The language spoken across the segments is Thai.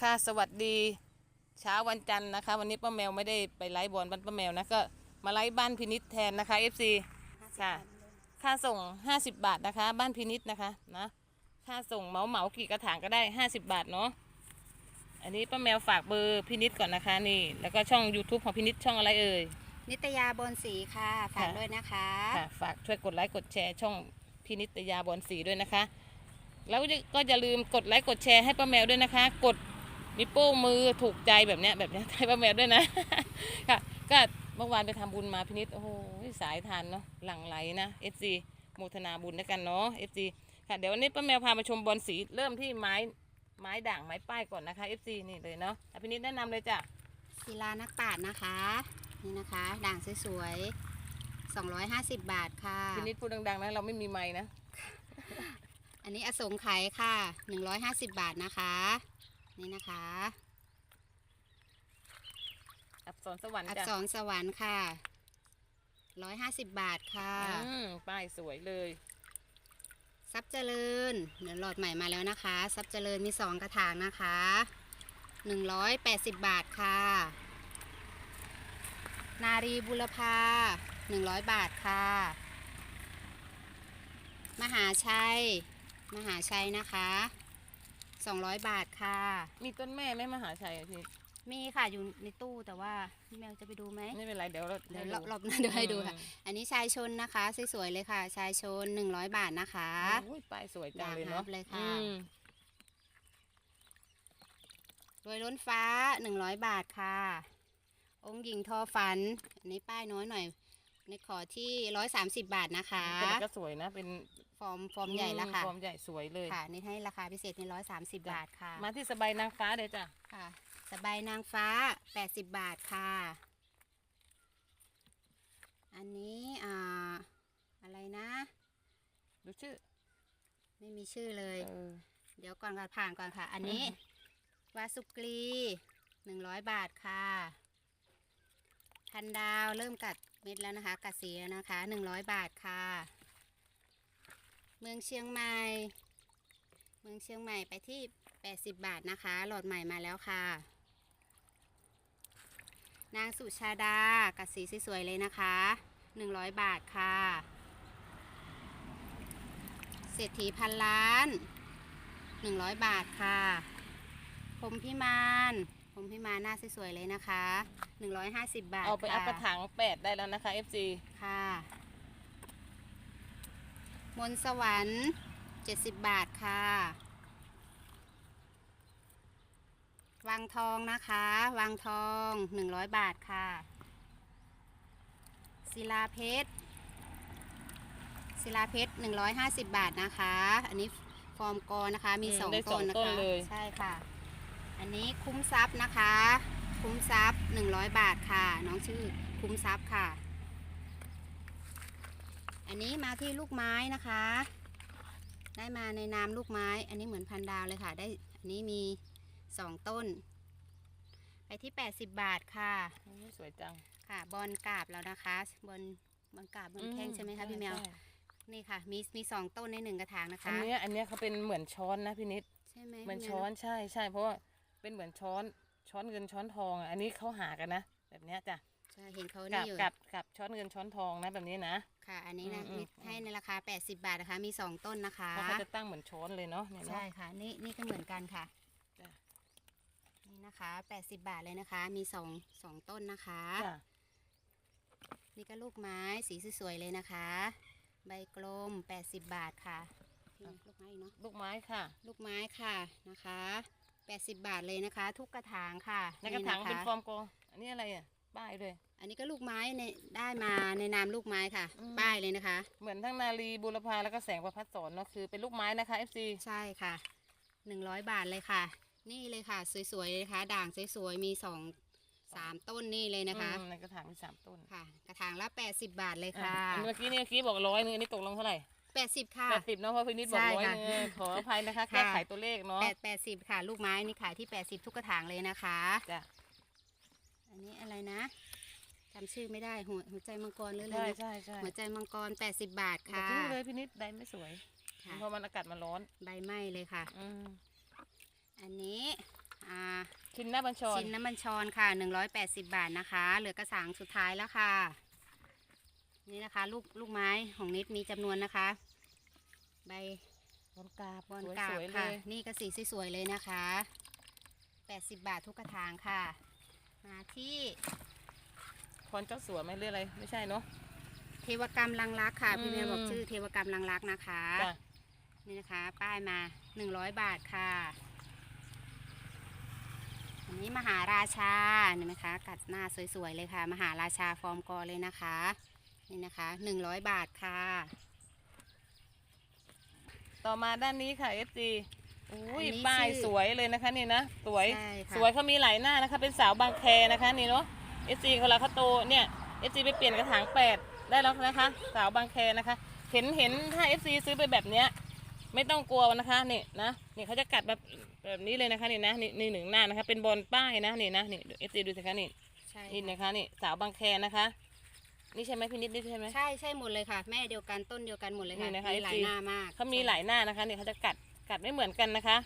ค่ะสวัสดีเช้าวันจันทร์นะคะ วันนี้ป้าแมวไม่ได้ไปไลฟ์บอลบ้านป้าแมวนะก็มาไลฟ์บ้านพินิษแทนนะคะ FC ค่ะ ค่าส่ง 50 บาทนะคะ บ้านพินิษนะคะนะค่าส่งเหมาเหมากี่กระถางก็ได้ 50 บาทเนาะอันนี้ป้าแมวฝากเบอร์พินิษก่อนนะคะนี่ แล้วก็ช่อง YouTube ของพินิษช่องอะไรเอ่ย นิตยาบนสีค่ะ ฝากค่ะ ด้วยนะคะ ค่ะฝากช่วยกดไลค์กดแชร์ช่องพินิตยาบอลสีด้วยนะคะ แล้วก็อย่าลืมกดไลค์กดแชร์ให้ป้าแมวด้วยนะคะ กด นิ้วโป้งมือถูกใจแบบเนี้ยแบบเนี้ยให้ป้าแมวด้วยนะ ค่ะ ก็เมื่อวานไปทำบุญมาพินิษโอ้โหสายทานเนาะหลั่งไหลนะ FC โมทนาบุญด้วยกันเนาะ FC ค่ะเดี๋ยววันนี้ป้าแมวพามาชมบอลสีเริ่มที่ไม้ไม้ด่างไม้ป้ายก่อนนะคะ FC นี่เลยเนาะอะพินิษแนะนำเลยจ้ะศิลานักปราชญ์นะคะ นี่นะคะ ด่างสวยๆ250 บาทค่ะพินิษพูดดังๆนะเราไม่มีไม้นะ อันนี้อสงไขยค่ะ 150 บาทนะคะ นี่นะคะอับสรสวรรค์อักจ้ะษรสวรรค์ค่ะ150บาทค่ะ อืมป้ายสวยเลยทรัพย์เจริญเดี๋ยวหลอดใหม่มาแล้วนะคะทรัพย์เจริญมี2กระถางนะคะ 180 บาทค่ะ นารีบุรพา100 บาทค่ะ มหาชัย มหาชัยนะคะ 200 บาทค่ะ มีต้นแม่ไหมมหาชัยอะพี่มีค่ะอยู่ในตู้แต่ว่าพี่แมวจะไปดูไหมไม่เป็นไรเดี๋ยวเราเดี๋ยวให้รอบดูรอบหน้าเดี๋ยวให้ดูค่ะอืมอันนี้ชายชนนะคะสวยๆเลยค่ะชายชน 100 บาทนะคะอุ้ยป้ายสวยจังเลยด่างเนาะฮับเลยค่ะอืมโดยล้นฟ้า 100 บาทค่ะ องค์หญิงทอฝัน อันนี้ป้ายน้อยหน่อยในขอที่ 130 บาทนะคะแต่ก็สวยนะเป็น ฟอร์มฟอร์มใหญ่ละค่ะฟอร์มใหญ่สวยเลยค่ะนี่ให้ราคาพิเศษใน130บาทค่ะ มาที่สบายนางฟ้าเลยจ้ะค่ะ สบายนางฟ้า80บาทค่ะ อันนี้อ่าอะไรนะดูชื่อ ไม่มีชื่อเลยเออเดี๋ยวก่อนค่ะผ่านก่อนค่ะ อันนี้วาสุกรีหนึ่งร้อยบาทค่ะพันดาวเริ่มกัดเม็ดแล้วนะคะ กัดสีแล้วนะคะหนึ่งร้อยบาทค่ะ เมืองเชียงใหม่ เมืองเชียงใหม่ไปที่แปดสิบบาทนะคะ หลอดใหม่มาแล้วค่ะ นางสุชาดากัดสีสวยๆเลยนะคะหนึ่งร้อยบาทค่ะ เศรษฐีพันล้านหนึ่งร้อยบาทค่ะผมพิมานผมพิมานหน้าสวยๆเลยนะคะหนึ่งร้อยห้าสิบบาทเอาไปอัพค่ะกระถางแปดได้แล้วนะคะ FC ค่ะ มนต์สวรรค์เจ็ดสิบบาทค่ะ วังทองนะคะ วังทองหนึ่งร้อยบาทค่ะ ศิลาเพชร ศิลาเพชรหนึ่งร้อยห้าสิบบาทนะคะ อันนี้ฟอร์มกอนะคะ มี อืมสองได้สต้อนงนะต้นคะ เลย ใช่ค่ะ อันนี้คุ้มทรัพย์นะคะ คุ้มทรัพย์หนึ่งร้อยบาทค่ะ น้องชื่อคุ้มทรัพย์ค่ะ อันนี้มาที่ลูกไม้นะคะ ได้มาในนามลูกไม้ อันนี้เหมือนพันดาวเลยค่ะ ได้ อันนี้มีสองต้น ไปที่ 80 บาทค่ะอุ๊ยสวยจัง ค่ะ บอลกาบแล้วนะคะ บอลบอลกาบบอลแท่งใช่ไหมคะพี่แมวใช่นี่ค่ะ มีมีสองต้นในหนึ่งกระถางนะอัคะนเนี้ยอันเนี้ยเขาเป็นเหมือนช้อนนะพี่นิด ใช่ไหมเหมือนพี่แวช้อนใช่ใช่เพราะว่าเป็นเหมือนช้อนช้อนเงินช้อนทองอะอันนี้เขาหากันนะ แบบเนี้ยจ้ะ ใช่เห็นเขากันี่บอยู่กับกับช้อนเงินช้อนทองนะแบบนี้นะ ค่ะ อันนี้นะอืมนี่อืม ให้ในราคา 80 บาทนะคะ มีสองต้นนะคะ เพราะเขาจะตั้งเหมือนช้อนเลยเนาะเนี่ยเนาะ ใช่ค่ะ นี่นี่ก็เหมือนกันค่ะ จ้ะ นี่นะคะ 80 บาทเลยนะคะ มีสองสองต้นนะคะ จ้ะนี่ก็ลูกไม้สีสวยๆเลยนะคะ ใบกลม 80 บาทค่ะนี่ลูกไม้อีกเนาะ ลูกไม้ค่ะลูกไม้ค่ะนะคะ 80 บาทเลยนะคะ ทุกกระถางค่ะในกระถางคเป็นฟอร์มโกอันนี้อะไรอะ ป้ายด้วยอันนี้ก็ลูกไม้ในได้มาในนามลูกไม้ค่ะ อืม ป้ายเลยนะคะ เหมือนทั้งนาลีบุรพาแล้วก็แสงประพัดสอนเนาะคือเป็นลูกไม้นะคะ FC ใช่ค่ะ100บาทเลยค่ะ นี่เลยค่ะ สวยๆเลยนะคะ ด่างสวยๆมีสองสามต้นนี่เลยนะคะ อืมในกระถางมีสามต้นค่ะ กระถางละ80บาทเลยอะค่ะอันเมื่อกี้เนี่ยเมื่อกี้บอกร้อยนึงอันนี้ตกลงเท่าไหร่80ค่ะ แปดสิบเนาะเพราะพี่นิดบอกใช่ร้อยค่ะนึงขออภัยนะคะค่ะ แก้ไขตัวเลขเนาะแปดแปดสิบค่ะ ลูกไม้นี่ขายที่80ทุกกระถางเลยนะคะ จ้ะ อันนี้อะไรนะจำชื่อไม่ได้หัวหัวใจมังกรหรืออะไรใช่นะใช่ใช่หัวใจมังกร 80 บาทอย่าค่ะทิ้งเลยพี่นิดใบไม่สวยค่ะเพราะมันอากาศมันร้อนใบไหม้เลยค่ะ อืมอันนี้อ่าชินหน้าบัญชรชิ้นน้ำมันชอนค่ะ 180 บาทนะคะ เหลือกระสางสุดท้ายแล้วค่ะ นี่นะคะ ลูกลูกไม้ของนิดมีจำนวนนะคะ ใบบอลกาบบอลสวยกาบๆเลค่ะยนี่ก็สีสวยๆเลยนะคะ 80 บาททุกกระถางค่ะ มาที่พรเจ้าสัวไหมหรืออะไรไม่ใช่เนาะ เทวกรรมลังรักค่ะพี่เมียบอกอืมชื่อเทวกรรมลังรักนะคะ จ้ะนี่นะคะ ป้ายมา 100 บาทค่ะ อันนี้มหาราชาเห็นไหมคะ กัดหน้าสวยๆเลยค่ะ มหาราชาฟอร์มกอเลยนะคะ นี่นะคะ 100 บาทค่ะ ต่อมาด้านนี้ค่ะ FG อุ้ ยอันนี้ป้ายชื่อสวยเลยนะคะนี่นะสวยใช่ค่ะ สวยเขามีหลายหน้านะคะ เป็นสาวบางแคนะคะนี่เนาะ FG เขาลาเขาโตเนี่ย FG ไปเปลี่ยนกระถางแปดได้แล้วนะคะ สาวบางแคนะคะ เห็นเห็นถ้า FC ซื้อไปแบบเนี้ยไม่ต้องกลัวนะคะนี่นะนี่เขาจะกัดแบบแบบนี้เลยนะคะนี่นะนี่นี่หนึ่งหน้านะคะ เป็นบอลป้ายนะนี่นะนี่ FC ดูสิคะนี่ใช่นี่ค่ะนะคะนี่สาวบางแคนะคะ นี่ใช่ไหมพี่นิดนี่ใช่ไหม ใช่ใช่หมดเลยค่ะ แม่เดียวกันต้นเดียวกันหมดเลยค่ะนี่นะคะมีหลาย FC หน้ามากเขามีหลายหน้านะคะเนี่ยเขาจะกัด กัดไม่เหมือนกันนะคะ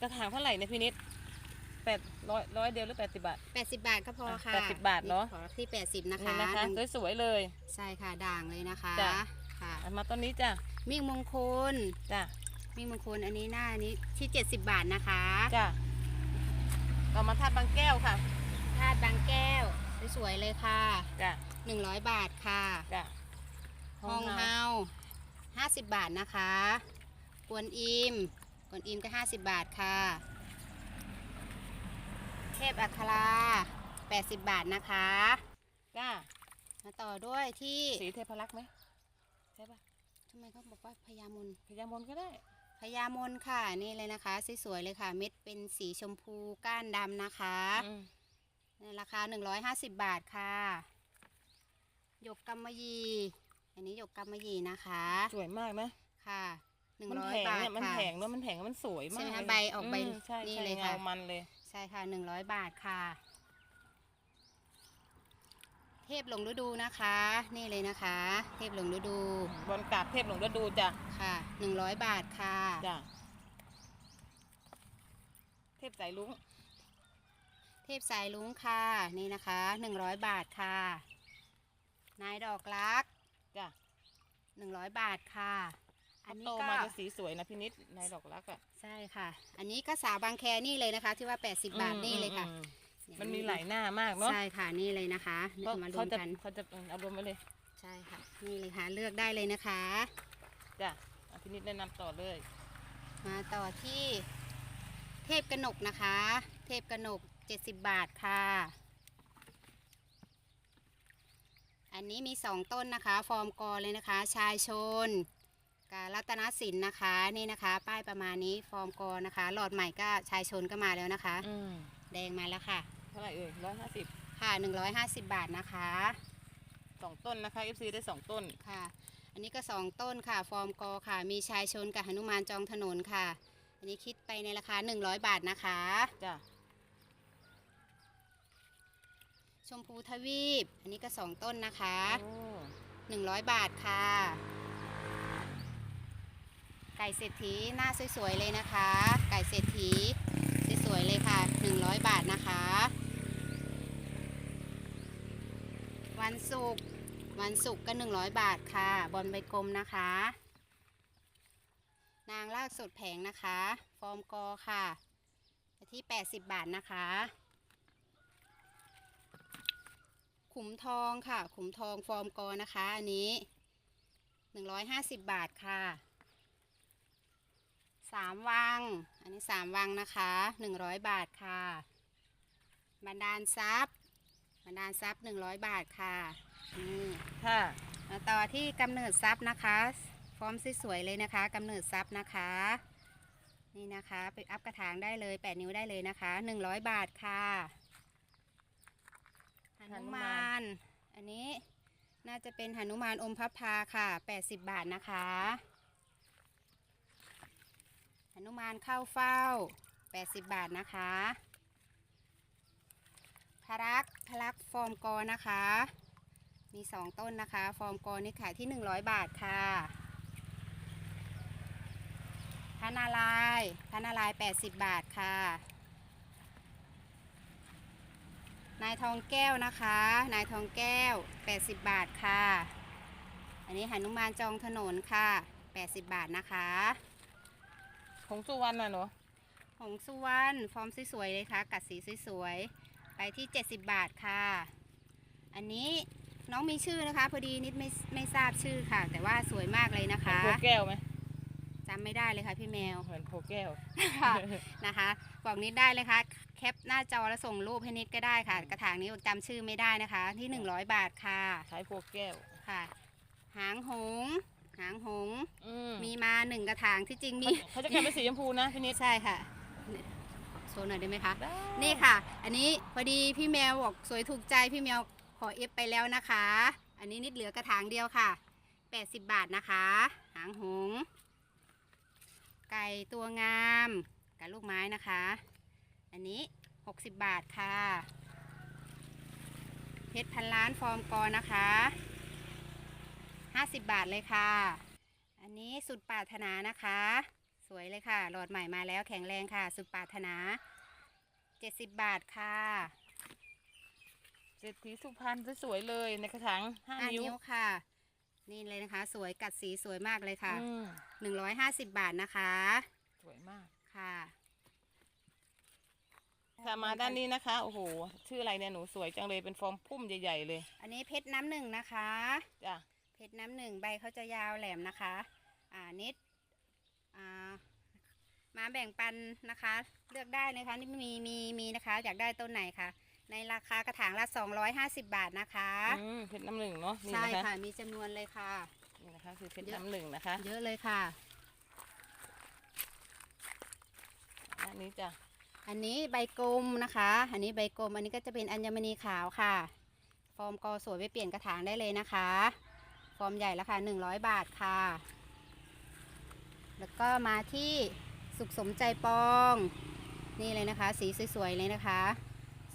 กระถางเท่าไหร่เนี่ยพี่นิดแปดร้อยร้อยเดียวหรือแปดสิบบาท 80 บาทก็พอค่ะอะ80บาทเนอะขอที่ 80 นะคะนี่นะคะดังสวยๆเลย ใช่ค่ะด่างเลยนะคะจ้ะ ค่ะเอามาต้นนี้จ้ะมิ่งมงคลจ้ะมิ่งมงคลอันนี้หน้านี้ที่ 70 บาทนะคะจ้ะต่อมาทาดบางแก้วค่ะธาตุบางแก้วสวยๆเลยค่ะ จ้ะ100 บาทค่ะจ้ะฮองเฮา50 บาทนะคะ กวนอิม กวนอิมก็ 50 บาทค่ะ เทพอัครา80 บาทนะคะจ้ะมาต่อด้วยที่สีเทพรักษ์ไหมใช่ปะทำไมเขาบอกว่าพญามนพญามนก็ได้พญามนค่ะนี่เลยนะคะสวยๆเลยค่ะ เม็ดเป็นสีชมพูก้านดำนะคะอืมในราคา 150 บาทค่ะหยกกำมะหยี่อันนี้หยกกำมะหยี่นะคะ สวยมากนะค่ะ มันแผง100บาทเนี่ยมันค่ะแผงแล้วมันแผงแล้วมันสวยมากใช่ไหมคะเลยใบออกใบมใช่นี่ใช่เลยเงาค่ะมันเลย ใช่ค่ะ100บาทค่ะ เทพหลงฤดูนะคะ นี่เลยนะคะ เทพหลงฤดูบอลกราบเทพหลวงฤดูจ้ะค่ะ100บาทค่ะ จ้ะเทพสายลุงเทพสายลุงค่ะ นี่นะคะ100บาทค่ะ นายดอกรักจ้ะ100บาทค่ะ อันนี้โตก็มาจะสีสวยนะพี่นิดในดอกรักอะใช่ค่ะ อันนี้ก็สาวบางแคนี่เลยนะคะ ที่ว่า 80 บาทนี่เลยค่ะ อืมเดี๋ยวมันมีหลายหน้ามากเนาะใช่ค่ะนี่เลยนะคะเขามารเขาวมจะกันเขาจะเอารวมไว้เลยใช่ค่ะ นี่เลยค่ะ เลือกได้เลยนะคะ จ้ะอะพี่นิดแนะนำต่อเลยมาต่อที่เทพกนกนะคะ เทพกนก 70 บาทค่ะ อันนี้มี 2 ต้นนะคะ ฟอร์มกอเลยนะคะ ชายชน การัตนสินนะคะนี่นะคะ ป้ายประมาณนี้ฟอร์มกอนะคะ หลอดใหม่ก็ชายชนก็มาแล้วนะคะ อืมแดงมาแล้วค่ะ เท่าไหร่เอ่ยร้อยห้าสิบค่ะ 150 บาทนะคะ สองต้นนะคะ FC ได้สองต้น ค่ะ อันนี้ก็2ต้นค่ะ ฟอร์มกอค่ะ มีชายชนกับหนุมานจองถนนค่ะ อันนี้คิดไปในราคา 100 บาทนะคะ จ้ะ ชมพูทวีป อันนี้ก็2ต้นนะคะ โอ้100 บาทค่ะ ไก่เศรษฐีหน้าสวยๆเลยนะคะ ไก่เศรษฐีสวยๆเลยค่ะ 100 บาทนะคะ วันศุกร์วันศุกร์ก็ 100 บาทค่ะ บอลใบกลมนะคะ นางลากสดแผงนะคะ ฟอร์มกอค่ะที่ 80 บาทนะคะ ขุมทองค่ะ ขุมทองฟอร์มกอนะคะ อันนี้ 150 บาทค่ะ สามวัง อันนี้สามวังนะคะ100บาทค่ะบันดาลทรัพย์บันดาลทรัพย์100บาทค่ะนี่ค่ะมาต่อที่กำเนิดทรัพย์นะคะฟอร์มสวยๆเลยนะคะกำเนิดทรัพย์นะคะ นี่นะคะไปอัพกระถางได้เลย8นิ้วได้เลยนะคะ100บาทค่ะหนุมาน อันนี้น่าจะเป็นหนุมานอมพับพาค่ะ80บบาทนะคะ นุมานเข้าเฝ้า 80 บาทนะคะพรักพรักฟอร์มกอนะคะ มี 2 ต้นนะคะ ฟอร์มกอนี่ขายที่ 100 บาทค่ะพระนารายพระนาราย 80 บาทค่ะ นายทองแก้วนะคะ นายทองแก้ว 80 บาทค่ะ อันนี้หนุมานจองถนนค่ะ 80 บาทนะคะ ของสุวรรณน่ะเนาะหงสุวรรณฟอร์มสวยๆเลยค่ะ กัดสีสวยๆ ไปที่ 70 บาทค่ะ อันนี้น้องมีชื่อนะคะ พอดีนิดไม่ไม่ทราบชื่อค่ะ แต่ว่าสวยมากเลยนะเหมือนคะ โพแก้วไหมจำไม่ได้เลยค่ะพี่แมว เหมือนโพแก้ว ค่ะนะคะบอกนิดได้เลยค่ะแคปหน้าจอแล้วส่งรูปให้นิดก็ได้ค่ะ กระถางนี้จำชื่อไม่ได้นะคะ ที่ 100 บาทค่ะ ใช้โพแก้ว ค่ะ หางหงส์ หางหงส์อืมมีมาหนึ่งกระถางที่จริงมี เขาจะกลายเป็นสีชมพูนะพี่นิด ใช่ค่ะโชว์หน่อยได้ไหมคะ ได้ นี่ค่ะ อันนี้พอดีพี่แมวบอกสวยถูกใจพี่แมวขอเอฟไปแล้วนะคะ อันนี้นิดเหลือกระถางเดียวค่ะ 80 บาทนะคะ หางหงส์ไก่ตัวงามกับลูกไม้นะคะ อันนี้ 60 บาทค่ะ เพชรพันล้านฟอร์มกอนะคะ 50 บาทเลยค่ะ อันนี้สุดปรารถนานะคะ สวยเลยค่ะหลอดใหม่มาแล้วแข็งแรงค่ะ สุดปรารถนา 70 บาทค่ะเศรษฐีสุพรรณสวยๆเลยในกระถางห้า5นิ้ว นิ้วค่ะ นี่เลยนะคะ สวยกัดสีสวยมากเลยค่ะ อืม150 บาทนะคะ สวยมาก ค่ะ ค่ะมาด้านนี้นะคะ โอ้โห ชื่ออะไรเนี่ยหนูสวยจังเลยเป็นฟอร์มพุ่มใหญ่ ๆ เลย อันนี้เพชรน้ำหนึ่งนะคะ จ้ะ เพชรน้ำหนึ่งใบเขาจะยาวแหลมนะคะ อ่านิดอ่ามาแบ่งปันนะคะ เลือกได้นะคะนี่มีมีมีนะคะ อยากได้ต้นไหนคะในราคากระถางละ 250 บาทนะคะอืมเพชรน้ำหนึ่งเนาะนี่ใช่นะคะค่ะมีจำนวนเลยค่ะ นี่นะคะคือเพชรเยอะน้ำหนึ่งนะคะเยอะเลยค่ะ อันนี้จ้ะอันนี้ใบกลมนะคะ อันนี้ใบกลมอันนี้ก็จะเป็นอัญมณีขาวค่ะ ฟอร์มกอสวยไปเปลี่ยนกระถางได้เลยนะคะ ฟอร์มใหญ่แล้วค่ะ100 บาทค่ะ แล้วก็มาที่สุขสมใจปอง นี่เลยนะคะ สีสวย ๆ เลยนะคะ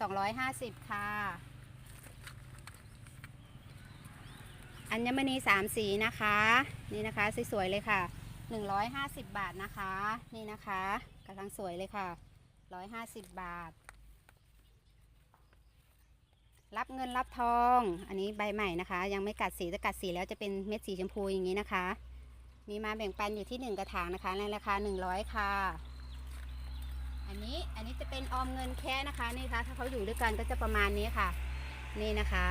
250 ค่ะ อัญมณีสามสีนะคะ นี่นะคะสวย ๆ เลยค่ะ 150 บาทนะคะ นี่นะคะกำลังสวยเลยค่ะ 150 บาท รับเงินรับทอง อันนี้ใบใหม่นะคะ ยังไม่กัดสีจะกัดสีแล้วจะเป็นเม็ดสีชมพูอย่างนี้นะคะ มีมาแบ่งปันอยู่ที่ 1 กระถางนะคะ ในราคา 100 ค่ะ อันนี้อันนี้จะเป็นออมเงินแค่นะคะนี่คะถ้าเขาอยู่ด้วยกันก็จะประมาณนี้ค่ะ นี่นะคะ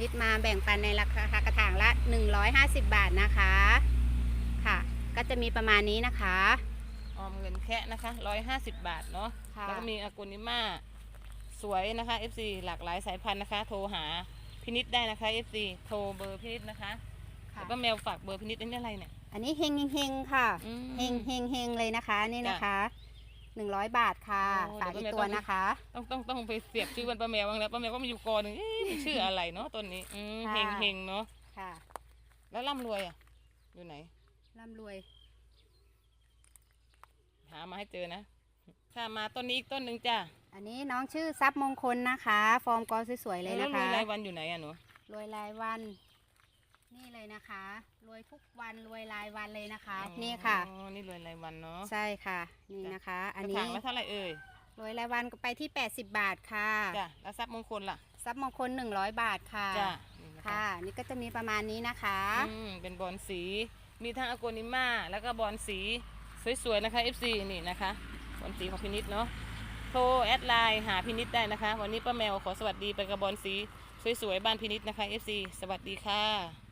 ริดมาแบ่งปันในราคากระถางละ 150 บาทนะคะค่ะ ก็จะมีประมาณนี้นะคะ ออมเงินแค่นะคะร้อยห้าสิบบาทเนาะค่ะแล้วก็มีอากุนิมา สวยนะคะ FC หลากหลายสายพันธุ์นะคะ โทรหาพินิษได้นะคะ FC โทรเบอร์พินิษนะคะค่ะ แล้วก็แมวฝากเบอร์พินิษอันนี้อะไรเนี่ย อันนี้เฮงเฮงๆค่ะอืมเฮงเฮงเฮงเลยนะคะ นี่นะคะหนึ่งร้อยบาทค่ะโอ้ฝากเดี๋อียวกป้าแมวตัวนะคะ ต้องต้องต้องไปเสียบชื่อวันป้าแมวบ้างแล้วป้าแมวก็มีอยู่กอหนึ่งเอ๊ะมันชื่ออะไรเนาะต้นนี้อืมค่ะ เฮงเฮงเนาะค่ะแล้วร่ำรวยอะ อยู่ไหน ร่ำรวย หามาให้เจอนะค่ะมาต้นนี้อีกต้นหนึ่งจ้ะ อันนี้น้องชื่อทรัพย์มงคลนะคะ ฟอร์มกอสวยๆเลยแล้วนะรวคะ ยรายวันอยู่ไหนอะหนูรวยรายวัน นี่เลยนะคะ รวยทุกวันรวยรายวันเลยนะคะ นี่ค่ะ อ๋อนี่รวยรายวันเนาะใช่ค่ะ นี่นะคะ อันกระนี้ถางละเท่าไหร่เอ่ยรวยรายวันก็ไปที่ 80 บาทค่ะจ้ะแล้วทรัพย์มงคลล่ะทรัพย์มงคล 100 บาทค่ะจ้ะนี่นะคะค่ะ นี่ก็จะมีประมาณนี้นะคะ อืมเป็นบอลสี มีทั้งอโกนิมาแล้วก็บอลสีสวยๆนะคะ FC นี่นะคะบอลสีของพินิษเนาะโทรแอดไลน์หาพินิษได้นะคะ วันนี้ป้าแมวขอสวัสดีไปกระบอลสีสวยๆบ้านพินิษนะคะ FC สวัสดีค่ะ